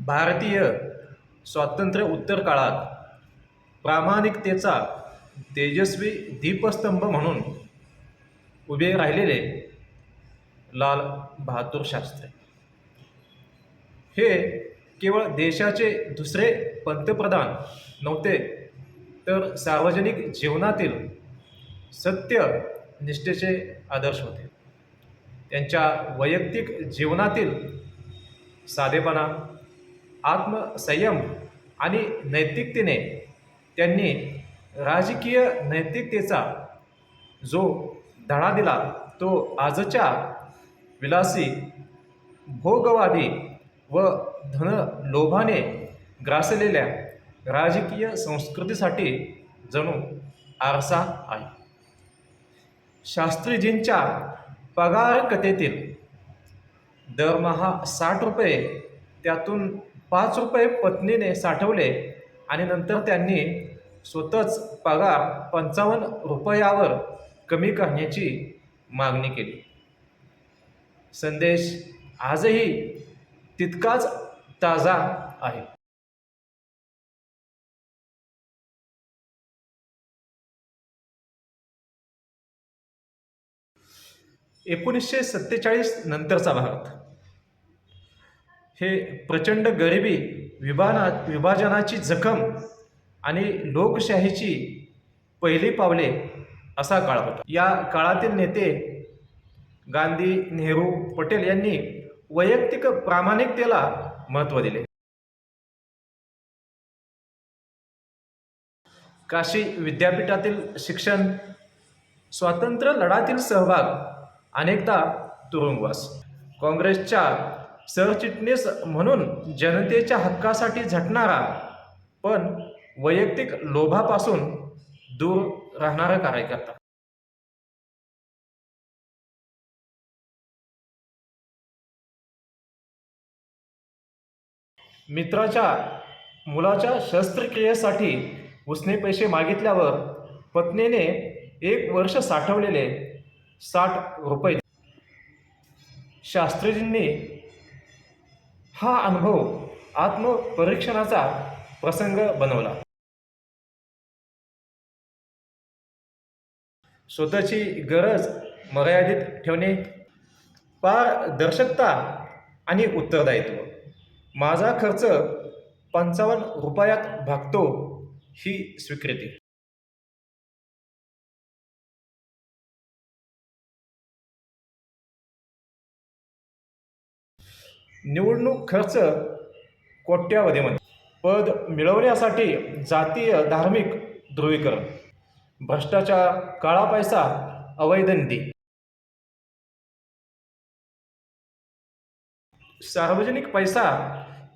भारतीय स्वातंत्र्य उत्तर काळात प्रामाणिकतेचा तेजस्वी दीपस्तंभ म्हणून उभे राहिलेले लाल बहादूर शास्त्री. हे केवळ देशाचे दुसरे पंतप्रधान नव्हते तर सार्वजनिक जीवनातील सत्य निष्ठेचे आदर्श होते. त्यांच्या वैयक्तिक जीवनातील साधेपणा आत्मसंयम आणि नैतिकतेने त्यांनी राजकीय नैतिकतेचा जो धडा दिला तो आजच्या विलासी भोगवादी व धनलोभाने ग्रासलेल्या राजकीय संस्कृतीसाठी जणू आरसा आहे. शास्त्रीजींच्या पगार कथेतील दरमहा साठ रुपये त्यातून पाच रुपये पत्नीने साठवले आणि नंतर त्यांनी स्वतःच पगार पंचावन्न रुपयावर कमी करण्याची मागणी केली. संदेश आजही तितकाच ताजा आहे. एकोणीसशे सत्तेचाळीस नंतरचा भारत. हे प्रचंड गरिबी विभाना विभाजनाची जखम आणि लोकशाहीची पहिली पावले असा काळ होता. या काळातील नेते गांधी नेहरू पटेल यांनी वैयक्तिक प्रामाणिकतेला महत्त्व दिले. काशी विद्यापीठातील शिक्षण स्वातंत्र्य लढातील सहभाग अनेकदा तुरुंगवास. काँग्रेसच्या सरचिटणीस म्हणून जनतेच्या हक्कासाठी झटणारा पण वैयक्तिक लोभापासून दूर राहणारा कार्यकर्ता. मित्राच्या मुलाच्या शस्त्रक्रियेसाठी उसने पैसे मागितल्यावर पत्नीने एक वर्ष साठवलेले साठ रुपये. शास्त्रीजींनी हा अनुभव आत्मपरीक्षणाचा प्रसंग बनवला. स्वतःची गरज मर्यादित ठेवणे पारदर्शकता आणि उत्तरदायित्व. माझा खर्च पंचावन्न रुपयात भागतो ही स्वीकृती. निवडणूक खर्च कोट्यावधीमध्ये. पद मिळवण्यासाठी जातीय धार्मिक ध्रुवीकरण भ्रष्टाचार काळा पैसा अवैध निधी सार्वजनिक पैसा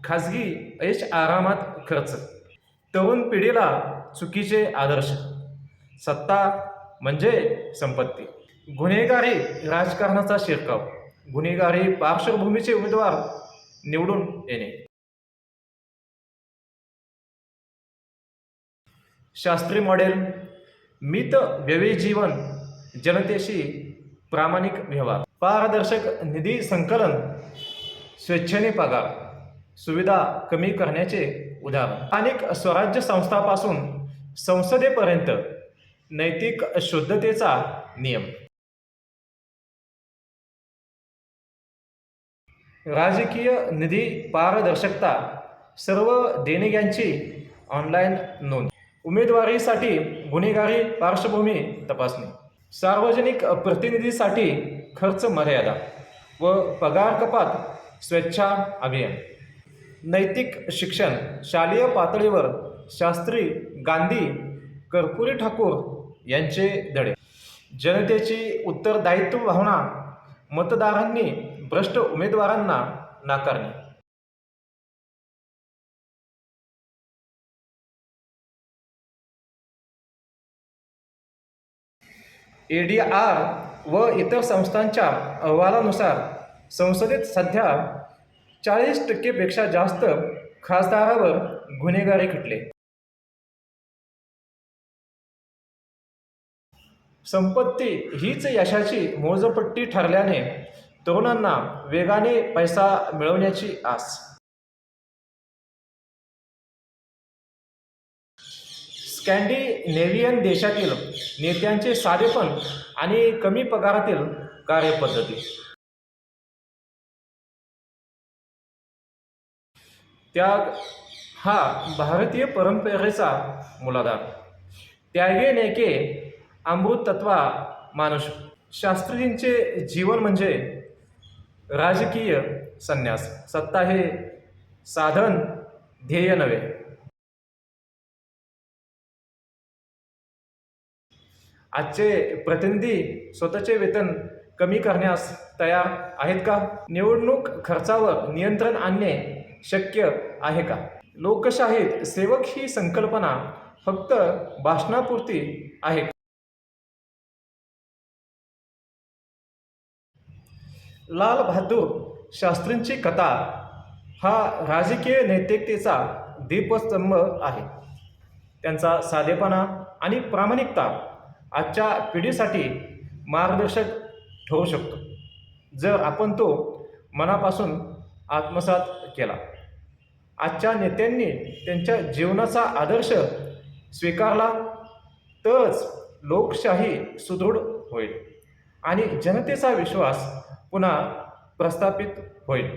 खाजगी ऐश आरामात खर्च. तरुण पिढीला चुकीचे आदर्श. सत्ता म्हणजे संपत्ती. गुन्हेगारी राजकारणाचा शिरकाव. गुन्हेगारी पार्श्वभूमीचे उमेदवार निवडून येणे. शास्त्री मॉडेल मित व्यवजीवन जीवन जनतेशी प्रामाणिक व्यवहार. पारदर्शक निधी संकलन स्वेच्छेने पगार सुविधा कमी करण्याचे उदाहरण. अनेक स्वराज्य संस्थापासून संसदेपर्यंत नैतिक शुद्धतेचा नियम. राजकीय निधी पारदर्शकता सर्व देणग्यांची ऑनलाईन नोंद. उमेदवारीसाठी गुन्हेगारी पार्श्वभूमी तपासणी. सार्वजनिक प्रतिनिधीसाठी खर्च मर्यादा व पगार कपात स्वेच्छा अभियान. नैतिक शिक्षण शालेय पातळीवर शास्त्री गांधी कर्पुरी ठाकूर यांचे धडे. जनतेची उत्तरदायित्व भावना मतदारांनी भ्रष्ट उमेदवारांना नाकारणे. ए डी आर व इतर संस्थांच्या अहवालानुसार संसदेत सध्या चाळीस टक्केपेक्षा जास्त खासदारावर गुन्हेगारी खटले. संपत्ती हीच यशाची मोजपट्टी ठरल्याने तरुणांना वेगाने पैसा मिळवण्याची आस. स्कॅन्डिनेव्हियन देशातील नेत्यांचे साधेपण आणि कमी पगारातील कार्यपद्धती. त्याग हा भारतीय परंपरेचा मुलाधार. त्यागे नेके अमृतत्वा मानुष शास्त्रीजींचे जीवन म्हणजे राजकीय संन्यास. सत्ता हे साधन ध्येय नव्हे. आजचे प्रतिनिधी स्वतःचे वेतन कमी करण्यास तयार आहेत का? निवडणूक खर्चावर नियंत्रण आणणे शक्य आहे का? लोकशाहीत सेवक ही संकल्पना फक्त भाषणापुरती आहे लाल बहादूर शास्त्रींची कथा हा राजकीय नैतिकतेचा दीपस्तंभ आहे. त्यांचा साधेपणा आणि प्रामाणिकता आजच्या पिढीसाठी मार्गदर्शक ठरू शकतो. जर आपण तो मनापासून आत्मसात केला. आजच्या नेत्यांनी त्यांच्या जीवनाचा आदर्श स्वीकारला तरच लोकशाही सुदृढ होईल आणि जनतेचा विश्वास पुन्हा प्रस्थापित होईल.